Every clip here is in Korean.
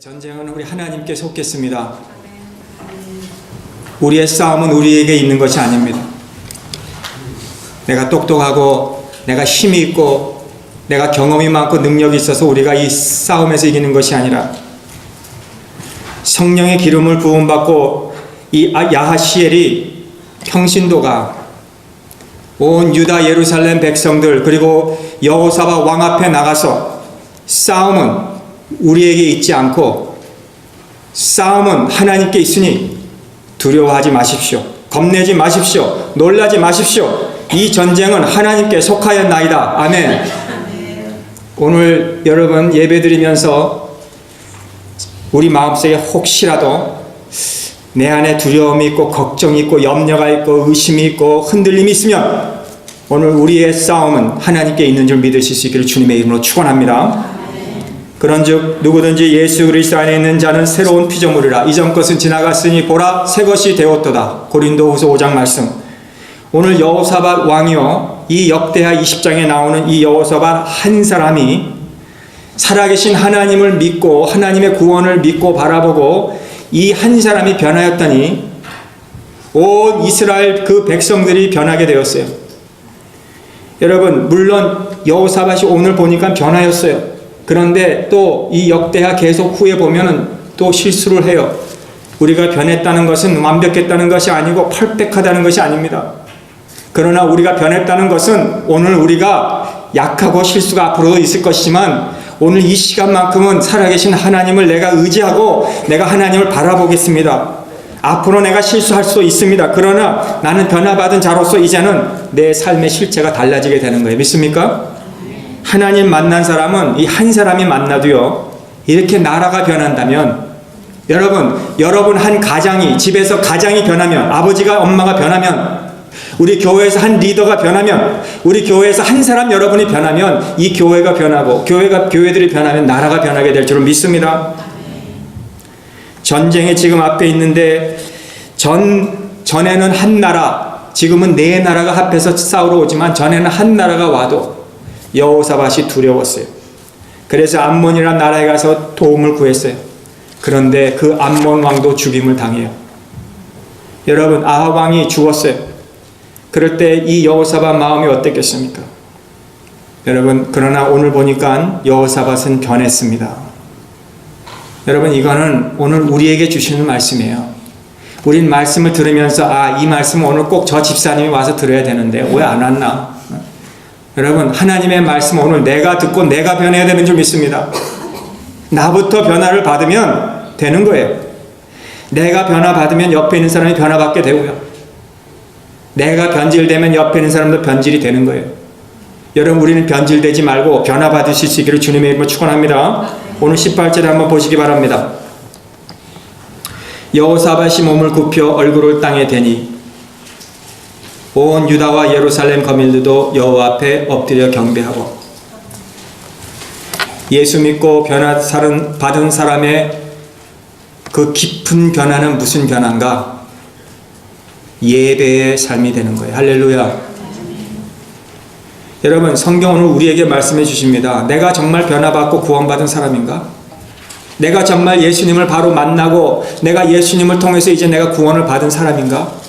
전쟁은 우리 하나님께 속겠습니다. 우리의 싸움은 우리에게 있는 것이 아닙니다. 내가 똑똑하고 내가 힘이 있고 내가 경험이 많고 능력이 있어서 우리가 이 싸움에서 이기는 것이 아니라 성령의 기름을 부음받고 이 아- 야하시엘이 평신도가 온 유다 예루살렘 백성들 그리고 여호사바 왕 앞에 나가서 싸움은 우리에게 있지 않고 싸움은 하나님께 있으니 두려워하지 마십시오. 겁내지 마십시오. 놀라지 마십시오. 이 전쟁은 하나님께 속하였나이다. 아멘. 오늘 여러분 예배드리면서 우리 마음속에 혹시라도 내 안에 두려움이 있고 걱정이 있고 염려가 있고 의심이 있고 흔들림이 있으면 오늘 우리의 싸움은 하나님께 있는 줄 믿으실 수 있기를 주님의 이름으로 축원합니다. 그런즉 누구든지 예수 그리스도 안에 있는 자는 새로운 피조물이라 이전 것은 지나갔으니 보라 새 것이 되었도다. 고린도후서 5장 말씀. 오늘 여호사밧 왕이요 이 역대하 20장에 나오는 이 여호사밧 한 사람이 살아계신 하나님을 믿고 하나님의 구원을 믿고 바라보고 이 한 사람이 변하였더니 온 이스라엘 그 백성들이 변하게 되었어요. 여러분 물론 여호사밧이 오늘 보니까 변하였어요. 그런데 또 이 역대하 계속 후에 보면은 또 실수를 해요. 우리가 변했다는 것은 완벽했다는 것이 아니고 펄펙하다는 것이 아닙니다. 그러나 우리가 변했다는 것은 오늘 우리가 약하고 실수가 앞으로도 있을 것이지만 오늘 이 시간만큼은 살아계신 하나님을 내가 의지하고 내가 하나님을 바라보겠습니다. 앞으로 내가 실수할 수 있습니다. 그러나 나는 변화받은 자로서 이제는 내 삶의 실체가 달라지게 되는 거예요. 믿습니까? 하나님 만난 사람은 이 한 사람이 만나도요, 이렇게 나라가 변한다면, 여러분, 여러분 한 가장이, 집에서 가장이 변하면, 아버지가 엄마가 변하면, 우리 교회에서 한 리더가 변하면, 우리 교회에서 한 사람 여러분이 변하면, 이 교회가 변하고, 교회가, 교회들이 변하면 나라가 변하게 될 줄을 믿습니다. 전쟁이 지금 앞에 있는데, 전, 전에는 한 나라, 지금은 네 나라가 합해서 싸우러 오지만, 전에는 한 나라가 와도, 여호사밧이 두려웠어요. 그래서 암몬이라는 나라에 가서 도움을 구했어요. 그런데 그 암몬 왕도 죽임을 당해요. 여러분 아합 왕이 죽었어요. 그럴 때 이 여호사밧 마음이 어땠겠습니까? 여러분 그러나 오늘 보니까 여호사밧은 변했습니다. 여러분 이거는 오늘 우리에게 주시는 말씀이에요. 우린 말씀을 들으면서 아 이 말씀 오늘 꼭 저 집사님이 와서 들어야 되는데 왜 안 왔나? 여러분 하나님의 말씀 오늘 내가 듣고 내가 변해야 되는 줄 믿습니다. 나부터 변화를 받으면 되는 거예요. 내가 변화 받으면 옆에 있는 사람이 변화 받게 되고요. 내가 변질되면 옆에 있는 사람도 변질이 되는 거예요. 여러분 우리는 변질되지 말고 변화 받으실 수 있기를 주님의 이름으로 축원합니다. 오늘 18절 한번 보시기 바랍니다. 여호사밧이 몸을 굽혀 얼굴을 땅에 대니 온 유다와 예루살렘 거민들도 여호와 앞에 엎드려 경배하고 예수 믿고 변화 받은 사람의 그 깊은 변화는 무슨 변화인가? 예배의 삶이 되는 거예요. 할렐루야. 여러분 성경은 우리에게 말씀해 주십니다. 내가 정말 변화받고 구원받은 사람인가? 내가 정말 예수님을 바로 만나고 내가 예수님을 통해서 이제 내가 구원을 받은 사람인가?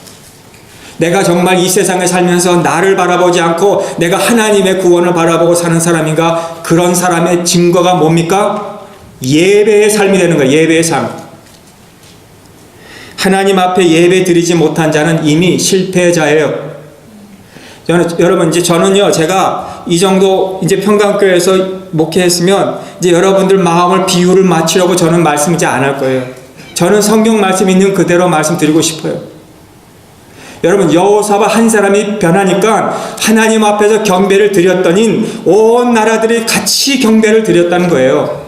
내가 정말 이 세상에 살면서 나를 바라보지 않고 내가 하나님의 구원을 바라보고 사는 사람인가? 그런 사람의 증거가 뭡니까? 예배의 삶이 되는 거예요. 예배의 삶. 하나님 앞에 예배 드리지 못한 자는 이미 실패자예요. 저는, 여러분, 이제 저는요, 제가 이 정도 이제 평강교회에서 목회했으면 이제 여러분들 마음을 비유를 맞추려고 저는 말씀 이제 안 할 거예요. 저는 성경 말씀 있는 그대로 말씀드리고 싶어요. 여러분 여호사밧 한 사람이 변하니까 하나님 앞에서 경배를 드렸더니 온 나라들이 같이 경배를 드렸다는 거예요.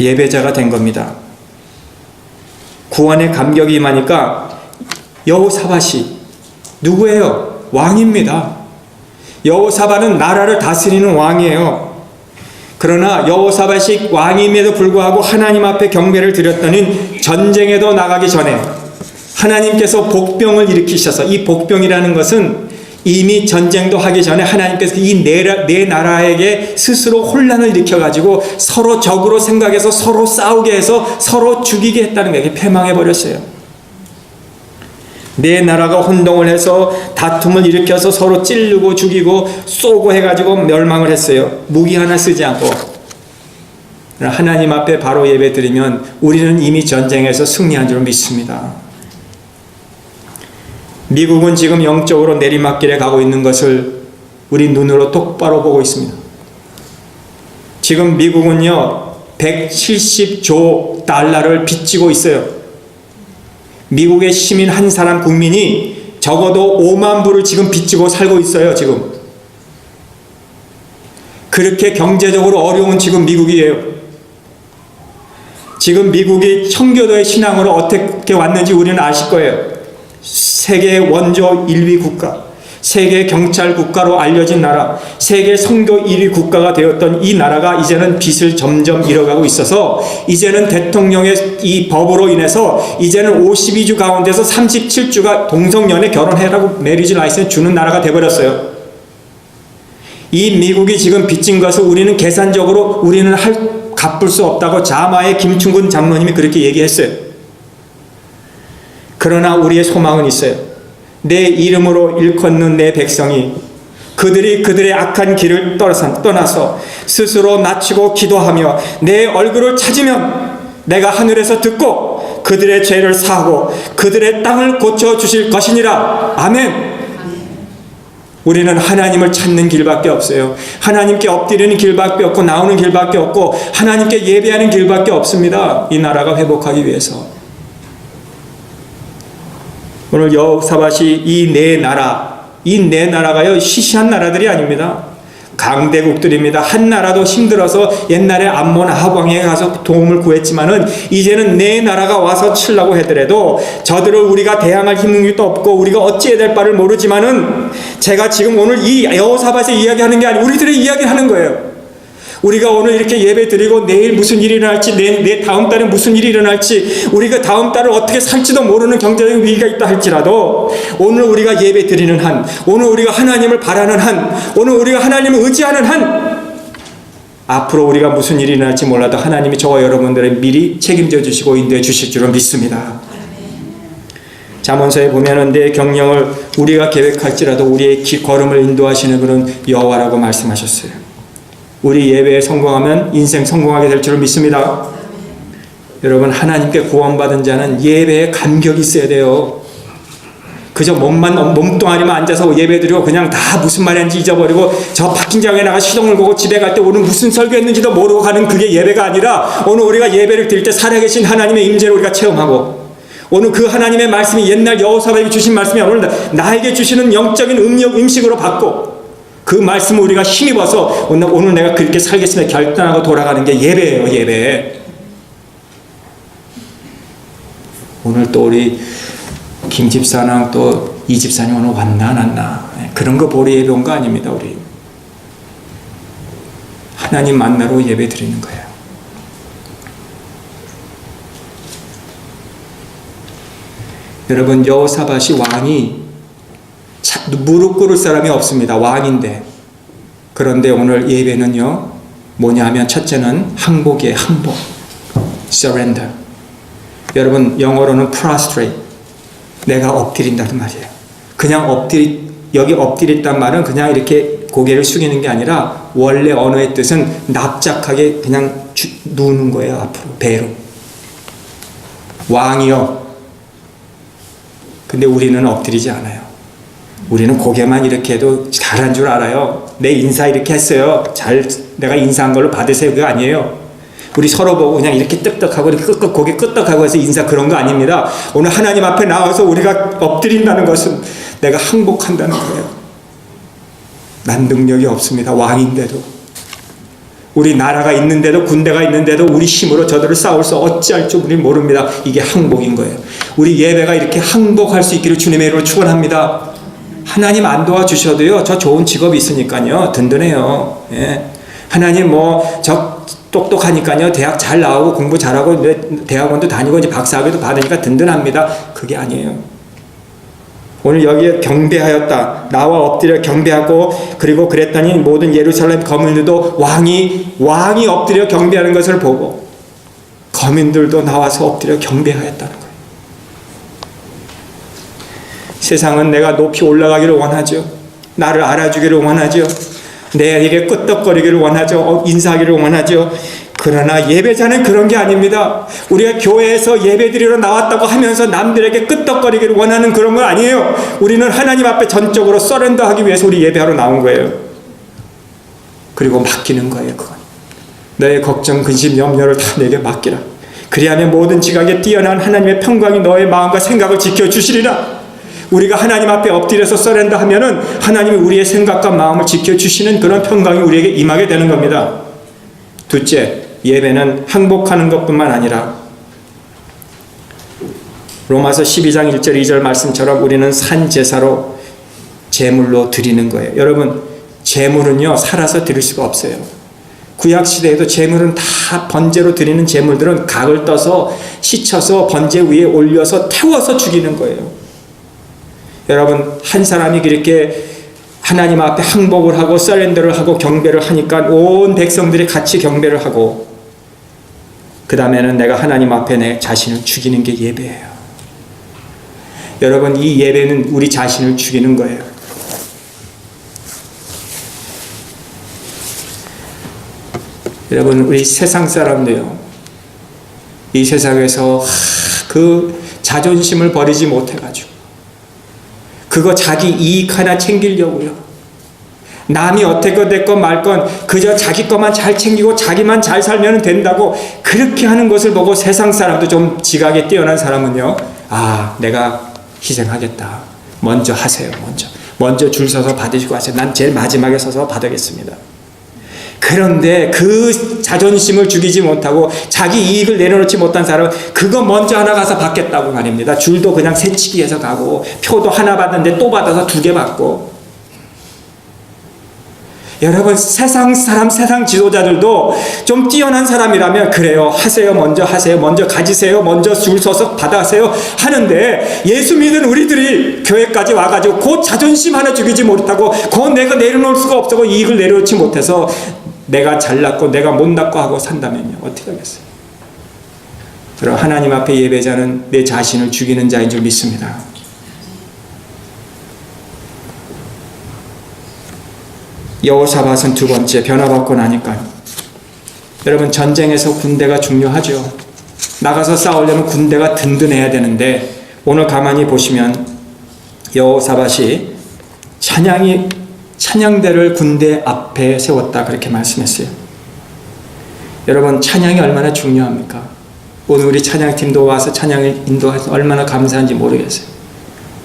예배자가 된 겁니다. 구원의 감격이 임하니까 여호사밧이 누구예요? 왕입니다. 여호사밧은 나라를 다스리는 왕이에요. 그러나 여호사밧이 왕임에도 불구하고 하나님 앞에 경배를 드렸더니 전쟁에도 나가기 전에 하나님께서 복병을 일으키셔서 이 복병이라는 것은 이미 전쟁도 하기 전에 하나님께서 이네 네 나라에게 스스로 혼란을 일으켜가지고 서로 적으로 생각해서 서로 싸우게 해서 서로 죽이게 했다는 거예요. 패망해 버렸어요. 네 나라가 혼동을 해서 다툼을 일으켜서 서로 찌르고 죽이고 쏘고 해가지고 멸망을 했어요. 무기 하나 쓰지 않고. 하나님 앞에 바로 예배 드리면 우리는 이미 전쟁에서 승리한 줄 믿습니다. 미국은 지금 영적으로 내리막길에 가고 있는 것을 우리 눈으로 똑바로 보고 있습니다. 지금 미국은요, 170조 달러를 빚지고 있어요. 미국의 시민 한 사람 국민이 적어도 5만 불을 지금 빚지고 살고 있어요, 지금. 그렇게 경제적으로 어려운 지금 미국이에요. 지금 미국이 청교도의 신앙으로 어떻게 왔는지 우리는 아실 거예요. 세계 원조 1위 국가, 세계 경찰 국가로 알려진 나라, 세계 선교 1위 국가가 되었던 이 나라가 이제는 빚을 점점 잃어가고 있어서 이제는 대통령의 이 법으로 인해서 이제는 52주 가운데서 37주가 동성연애 결혼해라고 메리지 라이센스 주는 나라가 돼버렸어요. 이 미국이 지금 빚진 것을 우리는 계산적으로 우리는 할 갚을 수 없다고 자마의 김충근 장로님이 그렇게 얘기했어요. 그러나 우리의 소망은 있어요. 내 이름으로 일컫는 내 백성이 그들이 그들의 악한 길을 떠나서 스스로 낮추고 기도하며 내 얼굴을 찾으면 내가 하늘에서 듣고 그들의 죄를 사하고 그들의 땅을 고쳐 주실 것이니라. 아멘. 우리는 하나님을 찾는 길밖에 없어요. 하나님께 엎드리는 길밖에 없고 나오는 길밖에 없고 하나님께 예배하는 길밖에 없습니다. 이 나라가 회복하기 위해서. 오늘 여호사밭이 이 네 나라, 이 네 나라가요 시시한 나라들이 아닙니다. 강대국들입니다. 한 나라도 힘들어서 옛날에 암몬 아합왕에 가서 도움을 구했지만은 이제는 네 나라가 와서 칠라고 하더라도 저들을 우리가 대항할 힘능력도 없고 우리가 어찌해야 될 바를 모르지만은 제가 지금 오늘 이 여호사밭에 이야기하는 게 아니고 우리들의 이야기를 하는 거예요. 우리가 오늘 이렇게 예배 드리고 내일 무슨 일이 일어날지 내, 내 다음 달에 무슨 일이 일어날지 우리가 다음 달을 어떻게 살지도 모르는 경제적인 위기가 있다 할지라도 오늘 우리가 예배 드리는 한 오늘 우리가 하나님을 바라는 한 오늘 우리가 하나님을 의지하는 한 앞으로 우리가 무슨 일이 일어날지 몰라도 하나님이 저와 여러분들의 미리 책임져 주시고 인도해 주실 줄을 믿습니다. 잠언서에 보면은 내 경영을 우리가 계획할지라도 우리의 기, 걸음을 인도하시는 그런 여호와라고 말씀하셨어요. 우리 예배에 성공하면 인생 성공하게 될 줄을 믿습니다. 여러분 하나님께 구원받은 자는 예배에 감격이 있어야 돼요. 그저 몸만 몸뚱아리만 앉아서 예배드리고 그냥 다 무슨 말인지 잊어버리고 저 파킹장에 나가 시동을 거고 집에 갈 때 오늘 무슨 설교했는지도 모르고 가는 그게 예배가 아니라 오늘 우리가 예배를 드릴 때 살아계신 하나님의 임재를 우리가 체험하고 오늘 그 하나님의 말씀이 옛날 여호사에게 주신 말씀이 오늘 나에게 주시는 영적인 음력 음식으로 받고 그 말씀을 우리가 힘입어서 오늘, 오늘 내가 그렇게 살겠습니다. 결단하고 돌아가는 게 예배예요, 예배. 오늘 또 우리 김 집사랑 또 이 집사님 오늘 왔나 안 왔나 그런 거 보러 예배 온 거 아닙니다, 우리. 하나님 만나러 예배 드리는 거예요. 여러분 여호사밭이 왕이 무릎 꿇을 사람이 없습니다. 왕인데. 그런데 오늘 예배는요, 뭐냐 하면 첫째는 항복이에요, 항복. surrender. 여러분, 영어로는 prostrate. 내가 엎드린다는 말이에요. 그냥 엎드리, 여기 엎드렸단 말은 그냥 이렇게 고개를 숙이는 게 아니라 원래 언어의 뜻은 납작하게 그냥 주, 누는 거예요, 앞으로, 배로. 왕이요. 근데 우리는 엎드리지 않아요. 우리는 고개만 이렇게 해도 잘한 줄 알아요. 내 인사 이렇게 했어요. 잘 내가 인사한 걸로 받으세요. 그거 아니에요. 우리 서로 보고 그냥 이렇게 뜩뜩하고 이렇게 끄 고개 끄떡하고 해서 인사 그런 거 아닙니다. 오늘 하나님 앞에 나와서 우리가 엎드린다는 것은 내가 항복한다는 거예요. 난 능력이 없습니다. 왕인데도. 우리 나라가 있는데도 군대가 있는데도 우리 힘으로 저들을 싸울 수 어찌할 줄 우리 모릅니다. 이게 항복인 거예요. 우리 예배가 이렇게 항복할 수 있기를 주님의 이름으로 축원합니다. 하나님 안 도와주셔도요, 저 좋은 직업이 있으니까요, 든든해요. 예. 하나님 뭐, 저 똑똑하니까요, 대학 잘 나오고 공부 잘하고 대학원도 다니고 이제 박사학위도 받으니까 든든합니다. 그게 아니에요. 오늘 여기에 경배하였다. 나와 엎드려 경배하고 그리고 그랬더니 모든 예루살렘 거민들도 왕이 왕이 엎드려 경배하는 것을 보고 거민들도 나와서 엎드려 경배하였다는 거예요. 세상은 내가 높이 올라가기를 원하죠. 나를 알아주기를 원하죠. 내에게 끄떡거리기를 원하죠. 어, 인사하기를 원하죠. 그러나 예배자는 그런 게 아닙니다. 우리가 교회에서 예배 드리러 나왔다고 하면서 남들에게 끄떡거리기를 원하는 그런 건 아니에요. 우리는 하나님 앞에 전적으로 서렌더 하기 위해서 우리 예배하러 나온 거예요. 그리고 맡기는 거예요. 그건 너의 걱정, 근심, 염려를 다 내게 맡기라. 그리하면 모든 지각에 뛰어난 하나님의 평강이 너의 마음과 생각을 지켜 주시리라. 우리가 하나님 앞에 엎드려서 서렌더 하면은 하나님이 우리의 생각과 마음을 지켜 주시는 그런 평강이 우리에게 임하게 되는 겁니다. 둘째, 예배는 항복하는 것뿐만 아니라 로마서 12장 1절 2절 말씀처럼 우리는 산 제사로 제물로 드리는 거예요. 여러분, 제물은요 살아서 드릴 수가 없어요. 구약 시대에도 제물은 다 번제로 드리는 제물들은 각을 떠서 씻혀서 번제 위에 올려서 태워서 죽이는 거예요. 여러분 한 사람이 그렇게 하나님 앞에 항복을 하고 서렌더를 하고 경배를 하니까 온 백성들이 같이 경배를 하고 그 다음에는 내가 하나님 앞에 내 자신을 죽이는 게 예배예요. 여러분 이 예배는 우리 자신을 죽이는 거예요. 여러분 우리 세상 사람도요. 이 세상에서 그 자존심을 버리지 못해가지고 그거 자기 이익 하나 챙기려고요. 남이 어떻게 됐건 말건 그저 자기 것만 잘 챙기고 자기만 잘 살면 된다고 그렇게 하는 것을 보고 세상 사람도 좀 지각에 뛰어난 사람은요. 아, 내가 희생하겠다. 먼저 하세요. 먼저. 먼저 줄 서서 받으시고 하세요. 난 제일 마지막에 서서 받겠습니다. 그런데 그 자존심을 죽이지 못하고 자기 이익을 내려놓지 못한 사람은 그거 먼저 하나 가서 받겠다고 말입니다. 줄도 그냥 새치기 해서 가고 표도 하나 받는데 또 받아서 두 개 받고 여러분 세상 사람 세상 지도자들도 좀 뛰어난 사람이라면 그래요 하세요 먼저 하세요 먼저 가지세요 먼저 줄 서서 받아세요 하는데 예수 믿은 우리들이 교회까지 와가지고 그 자존심 하나 죽이지 못하고 그 내가 내려놓을 수가 없어서 이익을 내려놓지 못해서 내가 잘났고 내가 못났고 하고 산다면요. 어떻게 하겠어요? 그럼 하나님 앞에 예배자는 내 자신을 죽이는 자인 줄 믿습니다. 여호사밧은 두 번째 변화받고 나니까 여러분 전쟁에서 군대가 중요하죠. 나가서 싸우려면 군대가 든든해야 되는데 오늘 가만히 보시면 여호사밧이 찬양이 찬양대를 군대 앞에 세웠다 그렇게 말씀했어요. 여러분 찬양이 얼마나 중요합니까? 오늘 우리 찬양팀도 와서 찬양을 인도해서 얼마나 감사한지 모르겠어요.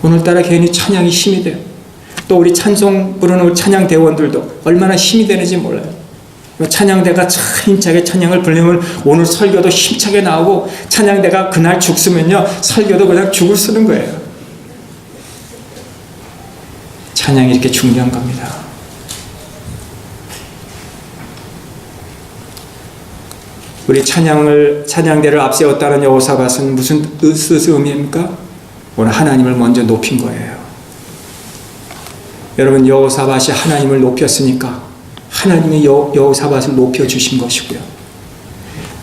오늘따라 괜히 찬양이 힘이 돼요. 또 우리 찬송 부르는 찬양 대원들도 얼마나 힘이 되는지 몰라요. 찬양대가 참 힘차게 찬양을 부르면 오늘 설교도 힘차게 나오고 찬양대가 그날 죽으면요 설교도 그냥 죽을 쓰는 거예요. 찬양이 이렇게 중요한 겁니다. 우리 찬양을 찬양대를 앞세웠다는 여호사밧은 무슨 뜻 의미입니까? 오늘 하나님을 먼저 높인 거예요. 여러분 여호사밧이 하나님을 높였으니까 하나님이 여, 여호사밧을 높여 주신 것이고요.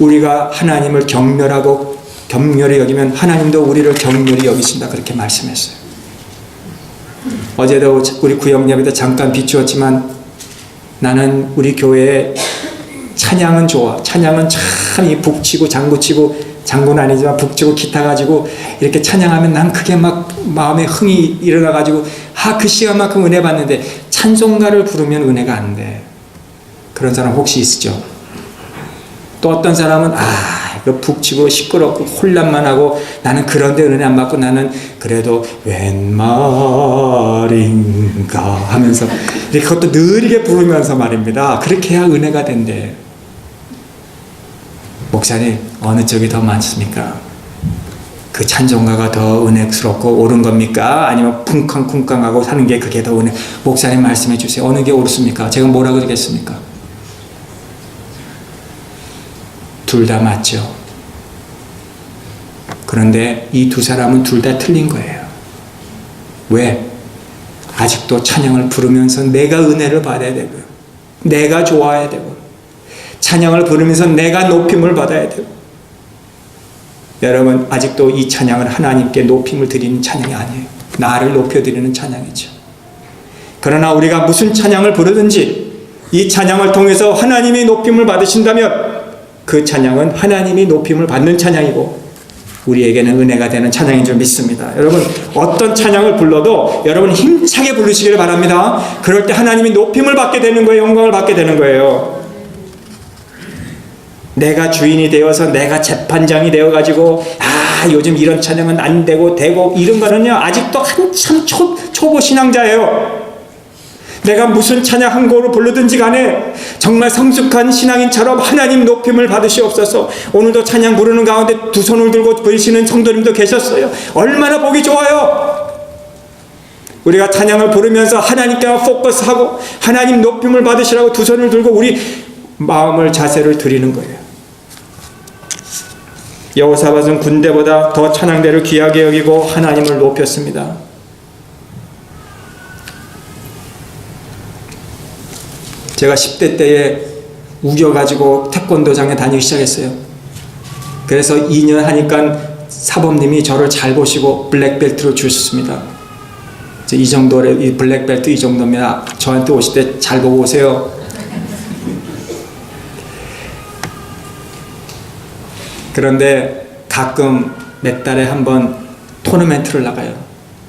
우리가 하나님을 경멸하고 경멸히 여기면 하나님도 우리를 경멸히 여기신다 그렇게 말씀했어요. 어제도 우리 구역 예배도 잠깐 비추었지만 나는 우리 교회에 찬양은 좋아. 찬양은 참 이 북치고 장구치고 장구는 아니지만 북치고 기타 가지고 이렇게 찬양하면 난 그게 막 마음에 흥이 일어나 가지고 아 그 시간만큼 은혜 받는데 찬송가를 부르면 은혜가 안 돼. 그런 사람 혹시 있으죠? 또 어떤 사람은 아 북치고 시끄럽고 혼란만 하고 나는 그런데 은혜 안 받고 나는 그래도 웬 말인가 하면서 그것도 느리게 부르면서 말입니다. 그렇게 해야 은혜가 된대. 목사님 어느 쪽이 더 많습니까? 그 찬송가가 더 은혜스럽고 옳은 겁니까? 아니면 쿵쾅쿵쾅하고 사는 게 그게 더 은혜? 목사님 말씀해 주세요. 어느 게 옳습니까? 제가 뭐라 그러겠습니까? 둘 다 맞죠. 그런데 이 두 사람은 둘 다 틀린 거예요. 왜? 아직도 찬양을 부르면서 내가 은혜를 받아야 되고요. 내가 좋아야 되고 찬양을 부르면서 내가 높임을 받아야 되고 여러분 아직도 이 찬양은 하나님께 높임을 드리는 찬양이 아니에요. 나를 높여드리는 찬양이죠. 그러나 우리가 무슨 찬양을 부르든지 이 찬양을 통해서 하나님이 높임을 받으신다면 그 찬양은 하나님이 높임을 받는 찬양이고 우리에게는 은혜가 되는 찬양인 줄 믿습니다. 여러분 어떤 찬양을 불러도 여러분 힘차게 부르시기를 바랍니다. 그럴 때 하나님이 높임을 받게 되는 거예요. 영광을 받게 되는 거예요. 내가 주인이 되어서 내가 재판장이 되어 가지고 아 요즘 이런 찬양은 안 되고 되고 이런 거는요 아직도 한참 초, 초보 신앙자예요. 내가 무슨 찬양 한 곡을 부르든지 간에 정말 성숙한 신앙인처럼 하나님 높임을 받으시옵소서. 오늘도 찬양 부르는 가운데 두 손을 들고 부르시는 성도님도 계셨어요. 얼마나 보기 좋아요. 우리가 찬양을 부르면서 하나님께 포커스하고 하나님 높임을 받으시라고 두 손을 들고 우리 마음을 자세를 드리는 거예요. 여호사밧은 군대보다 더 찬양대를 귀하게 여기고 하나님을 높였습니다. 제가 10대 때에 우겨가지고 태권도장에 다니기 시작했어요. 그래서 2년 하니까 사범님이 저를 잘 보시고 블랙벨트로 주셨습니다. 이 정도의 이 블랙벨트 이 정도면 저한테 오실 때 잘 보고 오세요. 그런데 가끔 몇 달에 한 번 토너멘트를 나가요.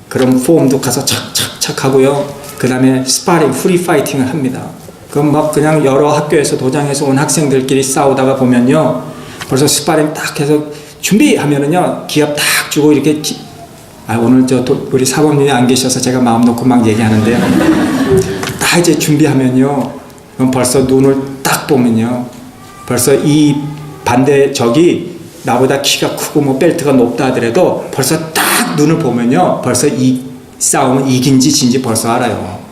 그럼 폼도 가서 착착착 하고요. 그 다음에 스파링, 프리 파이팅을 합니다. 그럼 막 그냥 여러 학교에서 도장에서 온 학생들끼리 싸우다가 보면요. 벌써 스파링 딱 해서 준비하면은요. 기합 딱 주고 이렇게 기... 아, 오늘 저 도, 우리 사범님이 안 계셔서 제가 마음 놓고 막 얘기하는데요. 딱 이제 준비하면요. 그럼 벌써 눈을 딱 보면요. 벌써 이 반대 적이 나보다 키가 크고 뭐 벨트가 높다 하더라도 벌써 딱 눈을 보면요. 벌써 이 싸움은 이긴지 진지 벌써 알아요.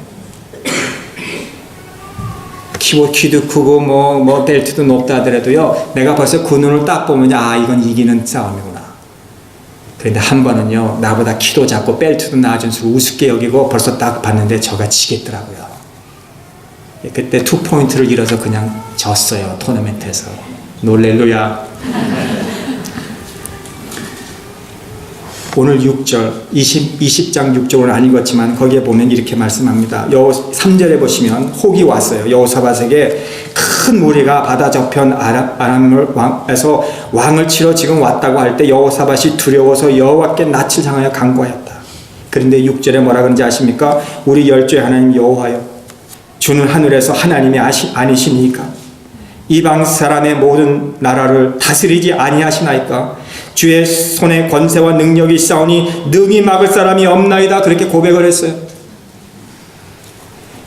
키도 키도 크고 뭐, 뭐 벨트도 높다 하더라도요. 내가 벌써 그 눈을 딱 보면 아 이건 이기는 싸움이구나. 그런데 한 번은요. 나보다 키도 작고 벨트도 낮은 수 우습게 여기고 벌써 딱 봤는데 저가 지겠더라고요. 그때 투 포인트를 잃어서 그냥 졌어요. 토너멘트에서. 놀렐루야. 오늘 6절 20, 20장 6절은 안 읽었지만 거기에 보면 이렇게 말씀합니다. 여 3절에 보시면 혹이 왔어요. 여호사밧에게 큰 무리가 바다 저편 아람을 왕에서 왕을 치러 지금 왔다고 할 때 여호사밧이 두려워서 여호와께 낯을 향하여 간구하였다. 그런데 6절에 뭐라 그런지 아십니까? 우리 열조의 하나님 여호와여 주는 하늘에서 하나님이 아시, 아니시니까 이방 사람의 모든 나라를 다스리지 아니하시나이까 주의 손에 권세와 능력이 있사오니 능히 막을 사람이 없나이다 그렇게 고백을 했어요.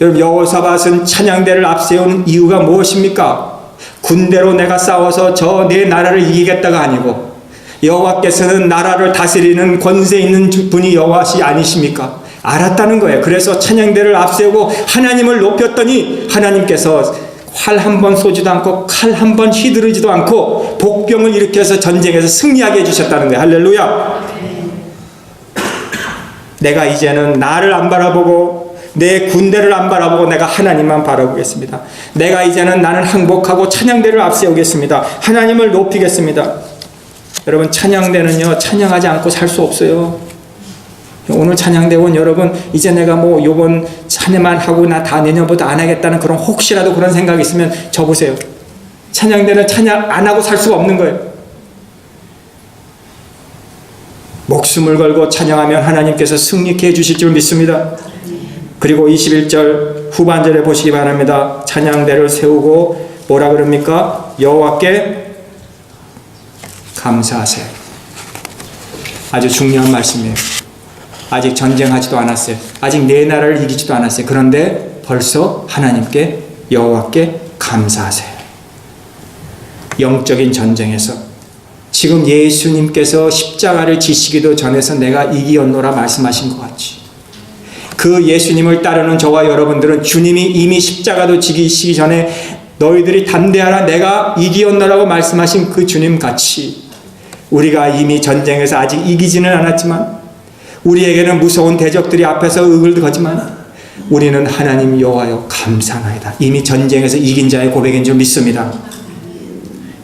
여러분 여호사밧은 찬양대를 앞세우는 이유가 무엇입니까? 군대로 내가 싸워서 저 내 나라를 이기겠다가 아니고 여호와께서는 나라를 다스리는 권세 있는 분이 여호와시 아니십니까? 알았다는 거예요. 그래서 찬양대를 앞세우고 하나님을 높였더니 하나님께서 활 한 번 쏘지도 않고 칼 한 번 휘두르지도 않고 복병을 일으켜서 전쟁에서 승리하게 해주셨다는 거예요. 할렐루야. 내가 이제는 나를 안 바라보고 내 군대를 안 바라보고 내가 하나님만 바라보겠습니다. 내가 이제는 나는 항복하고 찬양대를 앞세우겠습니다. 하나님을 높이겠습니다. 여러분 찬양대는요 찬양하지 않고 살 수 없어요. 오늘 찬양대원 여러분 이제 내가 뭐 요번 찬해만 하고 나 다 내년부터 안 하겠다는 그런 혹시라도 그런 생각이 있으면 접으세요. 찬양대는 찬양 안 하고 살 수가 없는 거예요. 목숨을 걸고 찬양하면 하나님께서 승리케 해주실 줄 믿습니다. 그리고 21절 후반절에 보시기 바랍니다. 찬양대를 세우고 뭐라 그럽니까? 여호와께 감사하세요. 아주 중요한 말씀이에요. 아직 전쟁하지도 않았어요. 아직 내 나라를 이기지도 않았어요. 그런데 벌써 하나님께 여호와께 감사하세요. 영적인 전쟁에서 지금 예수님께서 십자가를 지시기도 전에서 내가 이기었노라 말씀하신 것 같이 그 예수님을 따르는 저와 여러분들은 주님이 이미 십자가도 지기시기 전에 너희들이 담대하라 내가 이기었노라고 말씀하신 그 주님 같이 우리가 이미 전쟁에서 아직 이기지는 않았지만 우리에게는 무서운 대적들이 앞에서 의을 거지만 우리는 하나님 여호와여 감사나이다. 이미 전쟁에서 이긴 자의 고백인 줄 믿습니다.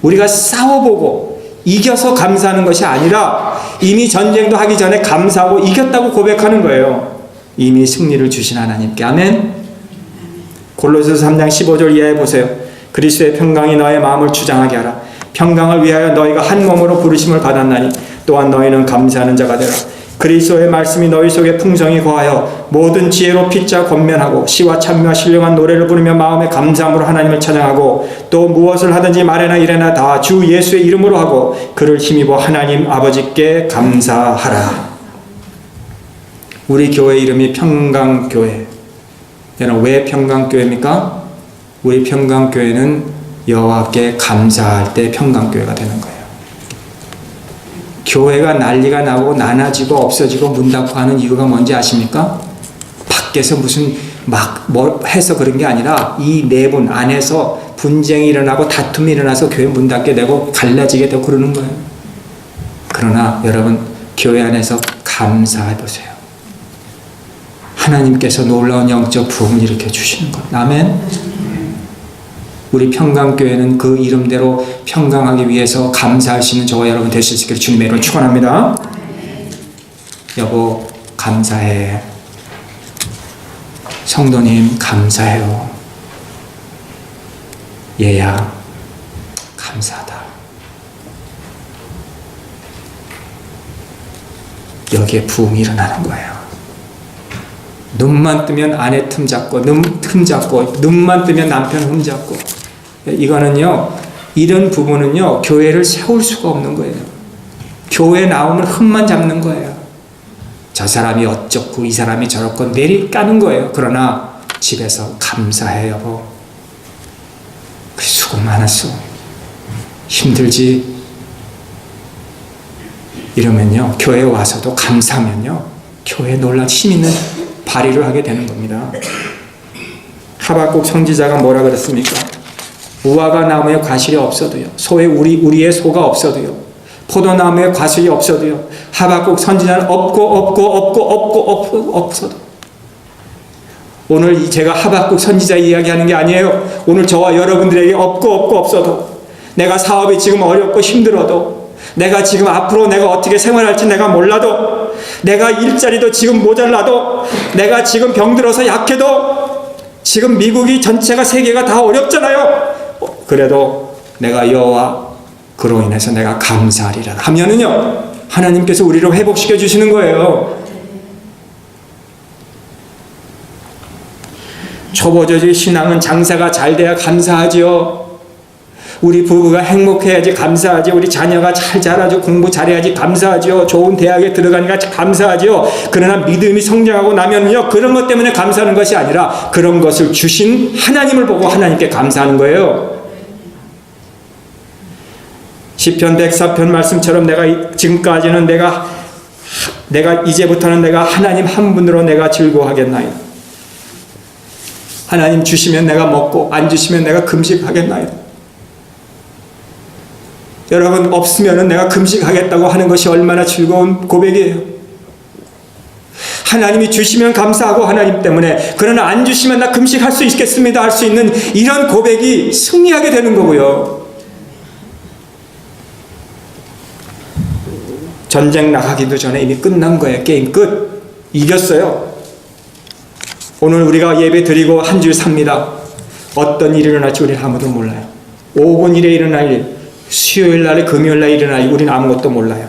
우리가 싸워보고 이겨서 감사하는 것이 아니라 이미 전쟁도 하기 전에 감사하고 이겼다고 고백하는 거예요. 이미 승리를 주신 하나님께 아멘. 골로새서 3장 15절 이하에 보세요. 그리스도의 평강이 너의 마음을 주장하게 하라. 평강을 위하여 너희가 한 몸으로 부르심을 받았나니 또한 너희는 감사하는 자가 되라. 그리스도의 말씀이 너희 속에 풍성히 거하여 모든 지혜로 핏자 권면하고 시와 찬미와 신령한 노래를 부르며 마음의 감사함으로 하나님을 찬양하고 또 무엇을 하든지 말이나 이래나 다 주 예수의 이름으로 하고 그를 힘입어 하나님 아버지께 감사하라. 우리 교회 이름이 평강교회. 여러분 왜 평강교회입니까? 우리 평강교회는 여호와께 감사할 때 평강교회가 되는 거예요. 교회가 난리가 나고 나눠지고 없어지고 문 닫고 하는 이유가 뭔지 아십니까? 밖에서 무슨 막 뭐 해서 그런 게 아니라 이 내분 안에서 분쟁이 일어나고 다툼이 일어나서 교회 문 닫게 되고 갈라지게 되고 그러는 거예요. 그러나 여러분 교회 안에서 감사해 보세요. 하나님께서 놀라운 영적 부흥을 일으켜 주시는 것. 아멘. 우리 평강교회는 그 이름대로 평강하기 위해서 있는 저와 여러분 되실 수 있기를 주님의 이름으로 축원합니다. 여보 감사해. 성도님 감사해요. 얘야 감사하다. 여기에 부흥이 일어나는 거예요. 눈만 뜨면 아내 틈 잡고 눈 틈 잡고 눈만 뜨면 남편 흠 잡고 이거는요 이런 부분은요 교회를 세울 수가 없는 거예요. 교회 나오면 흠만 잡는 거예요. 저 사람이 어쩌고 이 사람이 저렇고 내리 까는 거예요. 그러나 집에서 감사해 여보 그래 수고 많았어. 힘들지? 이러면요 교회 와서도 감사하면요 교회 놀라 힘 있는 발휘를 하게 되는 겁니다. 하박국 성지자가 뭐라 그랬습니까? 우화가 나무에 과실이 없어도요. 소에 우리 우리의 소가 없어도요. 포도나무에 과실이 없어도요. 하박국 선지자는 없고 없고 없고 없고 없고 없어도 오늘 제가 하박국 선지자 이야기하는 게 아니에요. 오늘 저와 여러분들에게 없고 없고 없어도 내가 사업이 지금 어렵고 힘들어도 내가 지금 앞으로 내가 어떻게 생활할지 내가 몰라도 내가 일자리도 지금 모자라도 내가 지금 병들어서 약해도 지금 미국이 전체가 세계가 다 어렵잖아요. 그래도 내가 여호와 그로 인해서 내가 감사하리라 하면은요 하나님께서 우리를 회복시켜 주시는 거예요. 초보자의 신앙은 장사가 잘 돼야 감사하지요. 우리 부부가 행복해야지 감사하지. 우리 자녀가 잘 자라죠. 공부 잘해야지 감사하죠. 좋은 대학에 들어가니까 감사하죠. 그러나 믿음이 성장하고 나면요. 그런 것 때문에 감사하는 것이 아니라 그런 것을 주신 하나님을 보고 하나님께 감사하는 거예요. 시편 104편 말씀처럼 내가 지금까지는 내가 내가 이제부터는 내가 하나님 한 분으로 내가 즐거워하겠나이다. 하나님 주시면 내가 먹고 안 주시면 내가 금식하겠나이다. 여러분 없으면 내가 금식하겠다고 하는 것이 얼마나 즐거운 고백이에요. 하나님이 주시면 감사하고 하나님 때문에 그러나 안 주시면 나 금식할 수 있겠습니다 할 수 있는 이런 고백이 승리하게 되는 거고요. 전쟁 나가기도 전에 이미 끝난 거예요. 게임 끝. 이겼어요. 오늘 우리가 예배 드리고 한줄 삽니다. 어떤 일이 일어날지 우리는 아무도 몰라요. 5분 일에 일어날 일, 수요일 날에 금요일 날 일어날 일 우리는 아무것도 몰라요.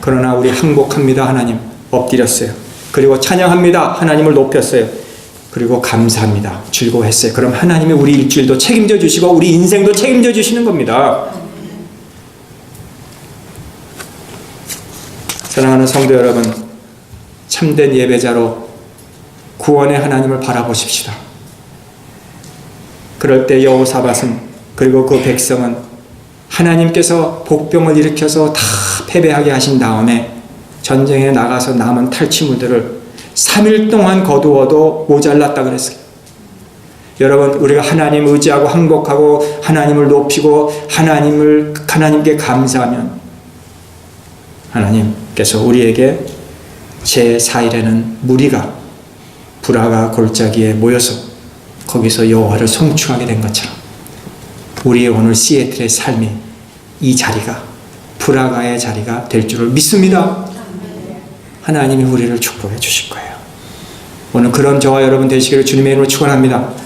그러나 우리 항복합니다. 하나님 엎드렸어요. 그리고 찬양합니다. 하나님을 높였어요. 그리고 감사합니다. 즐거워했어요. 그럼 하나님이 우리 일주일도 책임져 주시고 우리 인생도 책임져 주시는 겁니다. 사랑하는 성도 여러분, 참된 예배자로 구원의 하나님을 바라보십시다. 그럴 때 여호사밧은 그리고 그 백성은 하나님께서 복병을 일으켜서 다 패배하게 하신 다음에 전쟁에 나가서 남은 탈취물들을 3일 동안 거두어도 모자랐다 그랬어요. 여러분 우리가 하나님 의지하고 항복하고 하나님을 높이고 하나님을 하나님께 감사하면 하나님께서 우리에게 제4일에는 무리가 브라가 골짜기에 모여서 거기서 여호와를 송축하게 된 것처럼 우리의 오늘 시애틀의 삶이 이 자리가 브라가의 자리가 될 줄을 믿습니다. 하나님이 우리를 축복해 주실 거예요. 오늘 그런 저와 여러분 되시기를 주님의 이름으로 축원합니다.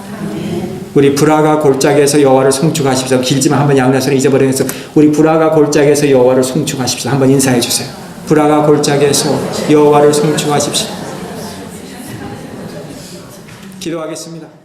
우리 브라가 골짜기에서 여호와를 송축하십시오. 길지만 한번 양나선을 잊어버리면서 우리 브라가 골짜기에서 여호와를 송축하십시오. 한번 인사해 주세요. 브라가 골짜기에서 여호와를 송축하십시오. 기도하겠습니다.